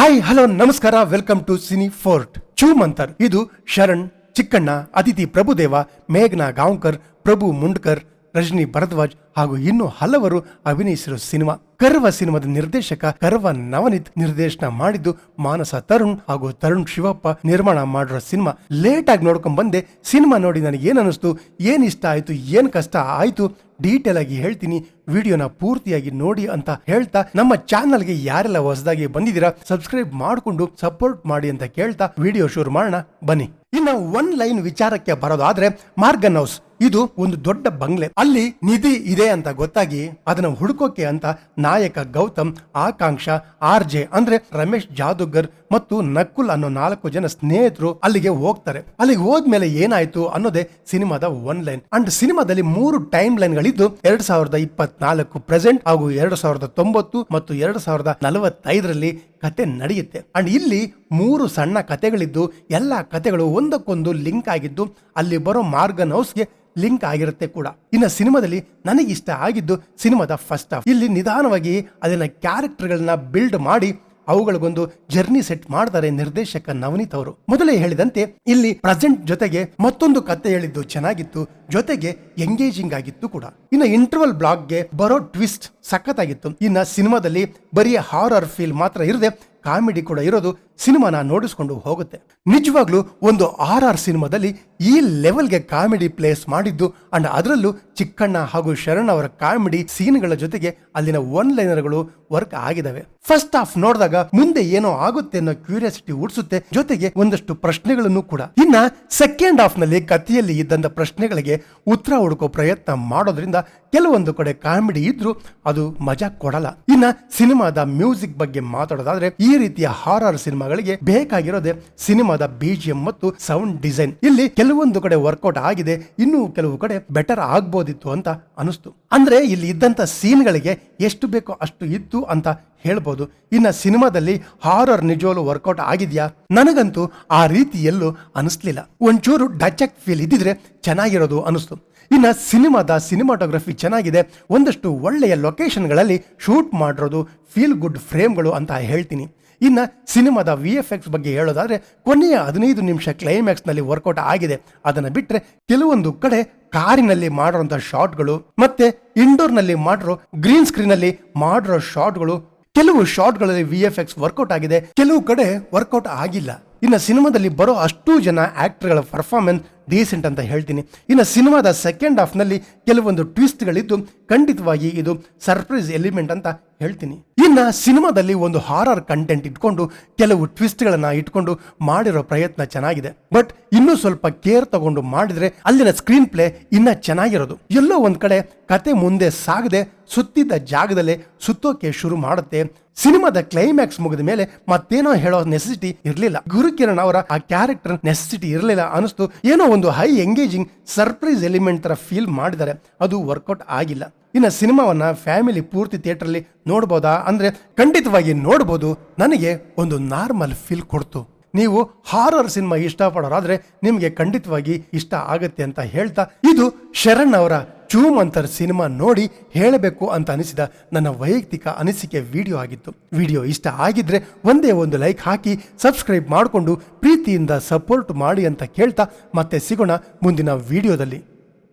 Hi, hello, ನಮಸ್ಕಾರ, welcome to cine fort. Choomantar, ಇದು ಶರಣ್ ಚಿಕ್ಕಣ್ಣ, ಅತಿಥಿ ಪ್ರಭುದೇವ, ಮೇಘ್ನಾ ಗಾಂವ್ಕರ್, ಪ್ರಭು ಮುಂಡ್ಕರ್ ರಜನಿ ಭರದ್ವಾಜ್ ಹಾಗೂ ಇನ್ನೂ ಹಲವರು ಅಭಿನಯಿಸಿರೋ ಸಿನಿಮಾ ಕರ್ವ ಸಿನಿಮಾದ ನಿರ್ದೇಶಕ, ಕರ್ವ ನವನಿತ್ ನಿರ್ದೇಶನ ಮಾಡಿದ್ದು ಮಾನಸ ತರುಣ್ ಹಾಗೂ ತರುಣ್ ಶಿವಪ್ಪ ನಿರ್ಮಾಣ ಮಾಡಿರೋ ಸಿನಿಮಾ. ಲೇಟ್ ಆಗಿ ನೋಡ್ಕೊಂಡ್ ಬಂದೆ, ಸಿನಿಮಾ ನೋಡಿ ನನಗೆ ಏನ್ ಏನ್ ಇಷ್ಟ ಆಯ್ತು, ಏನ್ ಕಷ್ಟ ಆಯ್ತು ಡೀಟೇಲ್ ಆಗಿ ಹೇಳ್ತೀನಿ, ವಿಡಿಯೋನ ಪೂರ್ತಿಯಾಗಿ ನೋಡಿ ಅಂತ ಹೇಳ್ತಾ, ನಮ್ಮ ಚಾನಲ್ಗೆ ಯಾರೆಲ್ಲ ಹೊಸದಾಗಿ ಬಂದಿದ್ದೀರಾ, ಸಬ್ಸ್ಕ್ರೈಬ್ ಮಾಡಿಕೊಂಡು ಸಪೋರ್ಟ್ ಮಾಡಿ ಅಂತ ಕೇಳ್ತಾ, ವಿಡಿಯೋ ಶುರು ಮಾಡೋಣ, ಬನ್ನಿ. ಇನ್ನು ಒನ್ ಲೈನ್ ವಿಚಾರಕ್ಕೆ ಬರೋದಾದ್ರೆ ಮಾರ್ಗನ್ ಹೌಸ್. ಇದು ಒಂದು ದೊಡ್ಡ ಬಂಗ್ಲೆ. ಅಲ್ಲಿ ನಿಧಿ ಇದೆ ಅಂತ ಗೊತ್ತಾಗಿ ಅದನ್ನ ಹುಡುಕೋಕೆ ಅಂತ ನಾಯಕ ಗೌತಮ್, ಆಕಾಂಕ್ಷ, ಆರ್ ಜೆ ಅಂದ್ರೆ ರಮೇಶ್ ಜಾದೂಗರ್ ಮತ್ತು ನಕುಲ್ ಅನ್ನೋ ನಾಲ್ಕು ಜನ ಸ್ನೇಹಿತರು ಅಲ್ಲಿಗೆ ಹೋಗ್ತಾರೆ. ಅಲ್ಲಿಗೆ ಹೋದ್ಮೇಲೆ ಏನಾಯ್ತು ಅನ್ನೋದೇ ಸಿನಿಮಾದ ಒನ್ ಲೈನ್ ಅಂಡ್ ಸಿನಿಮಾದಲ್ಲಿ ಮೂರು ಟೈಮ್ ಲೈನ್ ಗಳಿದ್ದು ಎರಡ್ ಸಾವಿರದ ಇಪ್ಪತ್ನಾಲ್ಕು ಪ್ರೆಸೆಂಟ್ ಹಾಗೂ ಎರಡ್ ಸಾವಿರದ ತೊಂಬತ್ತು ಮತ್ತು ಎರಡ್ ಸಾವಿರದ ನಲವತ್ತೈದರಲ್ಲಿ ಕತೆ ನಡೆಯುತ್ತೆ. ಅಂಡ್ ಇಲ್ಲಿ ಮೂರು ಸಣ್ಣ ಕತೆಗಳಿದ್ದು ಎಲ್ಲಾ ಕತೆಗಳು ಒಂದಕ್ಕೊಂದು ಲಿಂಕ್ ಆಗಿದ್ದು ಅಲ್ಲಿ ಬರೋ ಮಾರ್ಗನ್ ಹೌಸ್ಗೆ ಲಿಂಕ್ ಆಗಿರುತ್ತೆ ಕೂಡ. ಇನ್ನು ಸಿನಿಮಾದಲ್ಲಿ ನನಗೆ ಇಷ್ಟ ಆಗಿದ್ದು ಸಿನಿಮಾದ ಫಸ್ಟ್ ಹಾಫ್ ಇಲ್ಲಿ ನಿಧಾನವಾಗಿ ಅದನ್ನ ಕ್ಯಾರೆಕ್ಟರ್ಗಳನ್ನ ಬಿಲ್ಡ್ ಮಾಡಿ ಅವುಗಳಿಗೊಂದು ಜರ್ನಿ ಸೆಟ್ ಮಾಡ್ತಾರೆ ನಿರ್ದೇಶಕ ನವನೀತ್ ಅವರು. ಮೊದಲೇ ಹೇಳಿದಂತೆ, ಇಲ್ಲಿ ಪ್ರೆಸೆಂಟ್ ಜೊತೆಗೆ ಮತ್ತೊಂದು ಕತೆ ಹೇಳಿದ್ದು ಚೆನ್ನಾಗಿತ್ತು, ಜೊತೆಗೆ ಎಂಗೇಜಿಂಗ್ ಆಗಿತ್ತು ಕೂಡ. ಇನ್ನು ಇಂಟರ್ವಲ್ ಬ್ಲಾಕ್ಗೆ ಬರೋ ಟ್ವಿಸ್ಟ್ ಸಖತ್ತಾಗಿತ್ತು. ಇನ್ನ ಸಿನಿಮಾದಲ್ಲಿ ಬರೀ ಹಾರರ್ ಫೀಲ್ ಮಾತ್ರ ಇರದೆ, ಕಾಮಿಡಿ ಕೂಡ ಇರೋದು ಸಿನಿಮಾನ ನೋಡಿಸ್ಕೊಂಡು ಹೋಗುತ್ತೆ. ನಿಜವಾಗ್ಲೂ ಒಂದು ಆರ್ ಆರ್ ಸಿನಿಮಾದಲ್ಲಿ ಈ ಲೆವೆಲ್ಗೆ ಕಾಮಿಡಿ ಪ್ಲೇಸ್ ಮಾಡಿದ್ದು ಅಂಡ್ ಅದರಲ್ಲೂ ಚಿಕ್ಕಣ್ಣ ಹಾಗೂ ಶರಣ್ ಅವರ ಕಾಮಿಡಿ ಸೀನ್ಗಳ ಜೊತೆಗೆ ಅಲ್ಲಿನ ಒನ್ ಲೈನರ್ಗಳು ವರ್ಕ್ ಆಗಿದಾವೆ. ಫಸ್ಟ್ ಹಾಫ್ ನೋಡಿದಾಗ ಮುಂದೆ ಏನೋ ಆಗುತ್ತೆ ಅನ್ನೋ ಕ್ಯೂರಿಯಾಸಿಟಿ ಹುಡ್ಸುತ್ತೆ ಜೊತೆಗೆ ಒಂದಷ್ಟು ಪ್ರಶ್ನೆಗಳನ್ನು ಕೂಡ. ಇನ್ನ ಸೆಕೆಂಡ್ ಹಾಫ್ನಲ್ಲಿ ಕಥೆಯಲ್ಲಿ ಇದ್ದಂತ ಪ್ರಶ್ನೆಗಳಿಗೆ ಉತ್ತರ ಹುಡುಕೋ ಪ್ರಯತ್ನ ಮಾಡೋದ್ರಿಂದ ಕೆಲವೊಂದು ಕಡೆ ಕಾಮಿಡಿ ಇದ್ರು ಅದು ಮಜಾ ಕೊಡಲ್ಲ. ಇನ್ನ ಸಿನಿಮಾದ ಮ್ಯೂಸಿಕ್ ಬಗ್ಗೆ ಮಾತಾಡೋದಾದ್ರೆ ಈ ರೀತಿಯ ಹಾರರ್ ಸಿನಿಮಾಗಳಿಗೆ ಬೇಕಾಗಿರೋದೇ ಸಿನಿಮಾದ ಬಿಜಿಎಂ ಮತ್ತು ಸೌಂಡ್ ಡಿಸೈನ್ ಇಲ್ಲಿ ಕೆಲವೊಂದು ಕಡೆ ವರ್ಕೌಟ್ ಆಗಿದೆ, ಇನ್ನು ಕೆಲವು ಕಡೆ ಬೆಟರ್ ಆಗ್ಬೋದಿತ್ತು ಅಂತ ಅನಿಸ್ತು. ಅಂದ್ರೆ ಇಲ್ಲಿ ಇದ್ದಂತ ಸೀನ್ಗಳಿಗೆ ಎಷ್ಟು ಬೇಕೋ ಅಷ್ಟು ಇತ್ತು ಅಂತ ಹೇಳ್ಬೋದು. ಇನ್ನ ಸಿನಿಮಾದಲ್ಲಿ ಹಾರರ್ ನಿಜವಲು ವರ್ಕೌಟ್ ಆಗಿದ್ಯಾ? ನನಗಂತೂ ಆ ರೀತಿ ಎಲ್ಲೂ ಅನಿಸ್ಲಿಲ್ಲ. ಒಂಚೂರು ಡಚಕ್ ಫೀಲ್ ಇದ್ದಿದ್ರೆ ಚೆನ್ನಾಗಿರೋದು ಅನಿಸ್ತು. ಇನ್ನ ಸಿನಿಮಾದ ಸಿನಿಮಾಟೋಗ್ರಫಿ ಚೆನ್ನಾಗಿದೆ, ಒಂದಷ್ಟು ಒಳ್ಳೆಯ ಲೊಕೇಶನ್ಗಳಲ್ಲಿ ಶೂಟ್ ಮಾಡಿರೋದು ಫೀಲ್ ಗುಡ್ ಫ್ರೇಮ್ಗಳು ಅಂತ ಹೇಳ್ತೀನಿ. ಇನ್ನ ಸಿನಿಮಾದ ವಿ ಎಫ್ ಎಕ್ಸ್ ಬಗ್ಗೆ ಹೇಳೋದಾದರೆ ಕೊನೆಯ ಹದಿನೈದು ನಿಮಿಷ ಕ್ಲೈಮ್ಯಾಕ್ಸ್ನಲ್ಲಿ ವರ್ಕೌಟ್ ಆಗಿದೆ. ಅದನ್ನ ಬಿಟ್ಟರೆ ಕೆಲವೊಂದು ಕಡೆ ಕಾರಿನಲ್ಲಿ ಮಾಡಿರೋಂಥ ಶಾಟ್ಗಳು ಮತ್ತೆ ಇಂಡೋರ್ನಲ್ಲಿ ಮಾಡಿರೋ ಗ್ರೀನ್ ಸ್ಕ್ರೀನಲ್ಲಿ ಮಾಡಿರೋ ಶಾಟ್ಗಳು ಕೆಲವು ಶಾಟ್ಗಳಲ್ಲಿ V F X work out ಆಗಿದೆ, ಕೆಲವು ಕಡೆ ವರ್ಕೌಟ್ ಆಗಿಲ್ಲ. ಇನ್ನು ಸಿನಿಮಾದಲ್ಲಿ ಬರೋ ಅಷ್ಟು ಜನ ಆಕ್ಟರ್ಗಳ ಪರ್ಫಾರ್ಮೆನ್ಸ್ ಡೀಸೆಂಟ್ ಅಂತ ಹೇಳ್ತೀನಿ. ಇನ್ನು ಸಿನಿಮಾದ ಸೆಕೆಂಡ್ ಹಾಫ್ನಲ್ಲಿ ಕೆಲವೊಂದು ಟ್ವಿಸ್ಟ್ಗಳಿದ್ದು ಖಂಡಿತವಾಗಿ ಇದು ಸರ್ಪ್ರೈಸ್ ಎಲಿಮೆಂಟ್ ಅಂತ ಹೇಳ್ತೀನಿ. ಇನ್ನ ಸಿನಿಮಾದಲ್ಲಿ ಒಂದು ಹಾರರ್ ಕಂಟೆಂಟ್ ಇಟ್ಕೊಂಡು ಕೆಲವು ಟ್ವಿಸ್ಟ್ಗಳನ್ನು ಇಟ್ಕೊಂಡು ಮಾಡಿರೋ ಪ್ರಯತ್ನ ಚೆನ್ನಾಗಿದೆ. ಬಟ್ ಇನ್ನೂ ಸ್ವಲ್ಪ ಕೇರ್ ತಗೊಂಡು ಮಾಡಿದ್ರೆ ಅಲ್ಲಿನ ಸ್ಕ್ರೀನ್ ಪ್ಲೇ ಇನ್ನ ಚೆನ್ನಾಗಿರೋದು. ಎಲ್ಲೋ ಒಂದು ಕಡೆ ಕತೆ ಮುಂದೆ ಸಾಗದೆ ಸುತ್ತಿದ್ದ ಜಾಗದಲ್ಲೇ ಸುತ್ತೋಕೆ ಶುರು ಮಾಡುತ್ತೆ. ಸಿನಿಮಾದ ಕ್ಲೈಮ್ಯಾಕ್ಸ್ ಮುಗಿದ ಮೇಲೆ ಮತ್ತೇನೋ ಹೇಳೋ ನೆಸೆಸಿಟಿ ಇರಲಿಲ್ಲ. ಗುರುಕಿರಣ್ ಅವರ ಆ ಕ್ಯಾರೆಕ್ಟರ್ ನೆಸೆಸಿಟಿ ಇರಲಿಲ್ಲ ಅನಿಸ್ತು ಏನೋ ಹೈ ಎಂಗೇಜಿಂಗ್ ಸರ್ಪ್ರೈಸ್ ಎಲಿಮೆಂಟ್ ತರ ಫೀಲ್ ಮಾಡಿದರೆ ಅದು ವರ್ಕೌಟ್ ಆಗಿಲ್ಲ. ಇನ್ನು ಸಿನಿಮಾವನ್ನ ಫ್ಯಾಮಿಲಿ ಪೂರ್ತಿ ಥಿಯೇಟ್ರಲ್ಲಿ ನೋಡ್ಬೋದಾ? ಅಂದ್ರೆ ಖಂಡಿತವಾಗಿ ನೋಡ್ಬೋದು. ನನಗೆ ಒಂದು ನಾರ್ಮಲ್ ಫೀಲ್ ಕೊಡ್ತು. ನೀವು ಹಾರರ್ ಸಿನಿಮಾ ಇಷ್ಟಪಡೋರಾದ್ರೆ ನಿಮಗೆ ಖಂಡಿತವಾಗಿ ಇಷ್ಟ ಆಗತ್ತೆ ಅಂತ ಹೇಳ್ತಾ, ಇದು ಶರಣ್ ಅವರ ಚೂಮ್ ಅಂತರ್ ಸಿನಿಮಾ ನೋಡಿ ಹೇಳಬೇಕು ಅಂತ ಅನಿಸಿದ ನನ್ನ ವೈಯಕ್ತಿಕ ಅನಿಸಿಕೆ ವಿಡಿಯೋ ಆಗಿತ್ತು. ವಿಡಿಯೋ ಇಷ್ಟ ಆಗಿದ್ರೆ ಒಂದೇ ಒಂದು ಲೈಕ್ ಹಾಕಿ, ಸಬ್ಸ್ಕ್ರೈಬ್ ಮಾಡಿಕೊಂಡು ಪ್ರೀತಿಯಿಂದ ಸಪೋರ್ಟ್ ಮಾಡಿ ಅಂತ ಕೇಳ್ತಾ ಮತ್ತೆ ಸಿಗೋಣ ಮುಂದಿನ ವಿಡಿಯೋದಲ್ಲಿ.